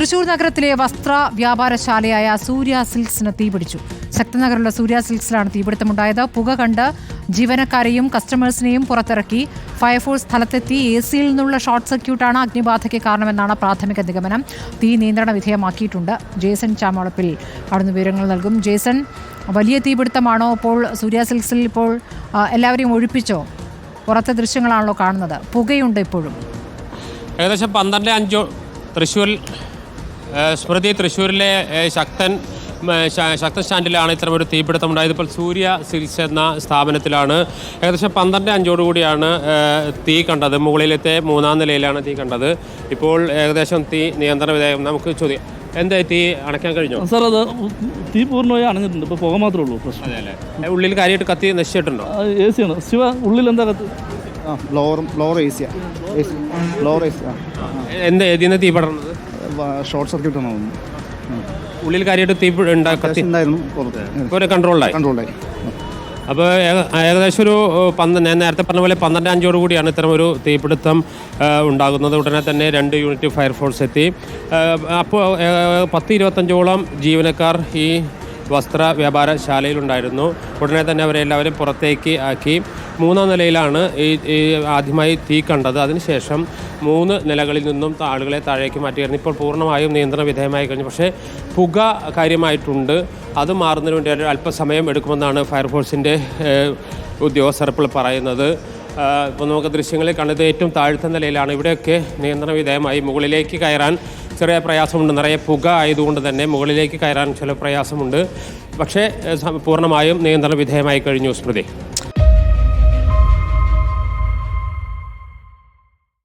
തൃശൂർ നഗരത്തിലെ വസ്ത്ര വ്യാപാരശാലയായ സൂര്യ സിൽക്സിന് തീപിടിച്ചു. ശക്തനഗറിലുള്ള സൂര്യ സിൽക്സിലാണ് തീപിടുത്തമുണ്ടായത്. പുക കണ്ട് ജീവനക്കാരെയും കസ്റ്റമേഴ്സിനെയും പുറത്തിറക്കി. ഫയർഫോഴ്സ് സ്ഥലത്തെത്തി എ സിയിൽ നിന്നുള്ള ഷോർട്ട് സർക്യൂട്ടാണ് അഗ്നിബാധയ്ക്ക് കാരണമെന്നാണ് പ്രാഥമിക നിഗമനം. തീ നിയന്ത്രണ വിധേയമാക്കിയിട്ടുണ്ട്. ജേസൺ ചാമളപ്പിൽ അവിടുന്ന് വിവരങ്ങൾ നൽകും. ജേസൺ വലിയ തീപിടുത്തമാണോ ഇപ്പോൾ സൂര്യ സിൽക്സിൽ ഇപ്പോൾ എല്ലാവരെയും ഒഴിപ്പിച്ചോ? പുറത്തെ ദൃശ്യങ്ങളാണല്ലോ കാണുന്നത്. പുകയുണ്ട് ഇപ്പോഴും. ഏകദേശം പന്ത്രണ്ട് അഞ്ചോ തൃശ്ശൂർ ഏഹ് സ്മൃതി തൃശ്ശൂരിലെ ശക്തൻ ശക്തൻ സ്റ്റാൻഡിലാണ് ഇത്തരം ഒരു തീപിടുത്തം ഉണ്ടായത്. ഇപ്പോൾ സൂര്യ സിൽസ് എന്ന സ്ഥാപനത്തിലാണ്. ഏകദേശം പന്ത്രണ്ട് അഞ്ചോട് കൂടിയാണ് തീ കണ്ടത്. മുകളിലത്തെ മൂന്നാം നിലയിലാണ് തീ കണ്ടത്. ഇപ്പോൾ ഏകദേശം തീ നിയന്ത്രണ വിധേയം നമുക്ക് ചോദ്യം എന്തായി തീ അണയ്ക്കാൻ കഴിഞ്ഞോ? സാർ അത് തീ പൂർണമായി അണഞ്ഞിട്ടുണ്ട്. ഇപ്പോൾ പുക മാത്രമേ ഉള്ളൂ പ്രശ്നം. അതെ അല്ലേ? ഉള്ളിൽ കാര്യമായിട്ട് കത്തി നശിച്ചിട്ടുണ്ടോ? എ സി ആണ്. ശിവ ഉള്ളിൽ എന്താ കത്ത്? ആ ഫ്ലോർ എ സിയാണ് ലോവർ എ സി ആ. എന്താ ഏതിന് തീ പടർന്നത്? ഷോർട്ട് സർക്യൂട്ട് ആണ് തോന്നുന്നു. ഉള്ളിൽ കാര്യമായിട്ട് തീ ഉണ്ടായിരുന്നു കൺട്രോളായി കൺട്രോളായി അപ്പോൾ ഏക- ഏകദേശം ഒരു പന്ത് ഞാൻ നേരത്തെ പറഞ്ഞ പോലെ പന്ത്രണ്ട് അഞ്ചോട് കൂടിയാണ് ഇത്തരം ഒരു തീപിടുത്തം ഉണ്ടാകുന്നത്. ഉടനെ തന്നെ രണ്ട് യൂണിറ്റ് ഫയർഫോഴ്സ് എത്തി. അപ്പോൾ പത്ത് ഇരുപത്തഞ്ചോളം ജീവനക്കാർ ഈ വസ്ത്ര വ്യാപാരശാലയിലുണ്ടായിരുന്നു ഉടനെ തന്നെ അവരെ എല്ലാവരും പുറത്തേക്ക് ആക്കി. മൂന്നാം നിലയിലാണ് ഈ ആദ്യമായി തീ കണ്ടത്. അതിനുശേഷം മൂന്ന് നിലകളിൽ നിന്നും ആളുകളെ താഴേക്ക് മാറ്റിയായിരുന്നു ഇപ്പോൾ പൂർണമായും നിയന്ത്രണ വിധേയമായി കഴിഞ്ഞു. പക്ഷേ പുക കാര്യമായിട്ടുണ്ട്. അത് മാറുന്നതിന് വേണ്ടി ഒരു അല്പസമയം എടുക്കുമെന്നാണ് ഫയർഫോഴ്സിന്റെ ഉദ്യോഗസ്ഥർ ഇപ്പോൾ പറയുന്നത്. ഇപ്പോൾ നമുക്ക് ദൃശ്യങ്ങളിൽ കണ്ടത് ഏറ്റവും താഴ്ത്ത നിലയിലാണ്. ഇവിടെയൊക്കെ നിയന്ത്രണ വിധേയമായി മുകളിലേക്ക് കയറാൻ ചെറിയ പ്രയാസമുണ്ട്. നിറയെ പുക ആയതുകൊണ്ട് തന്നെ മുകളിലേക്ക് കയറാൻ ചില പ്രയാസമുണ്ട്. പക്ഷേ പൂർണമായും നിയന്ത്രണ വിധേയമായി കഴിഞ്ഞു സ്മൃതി.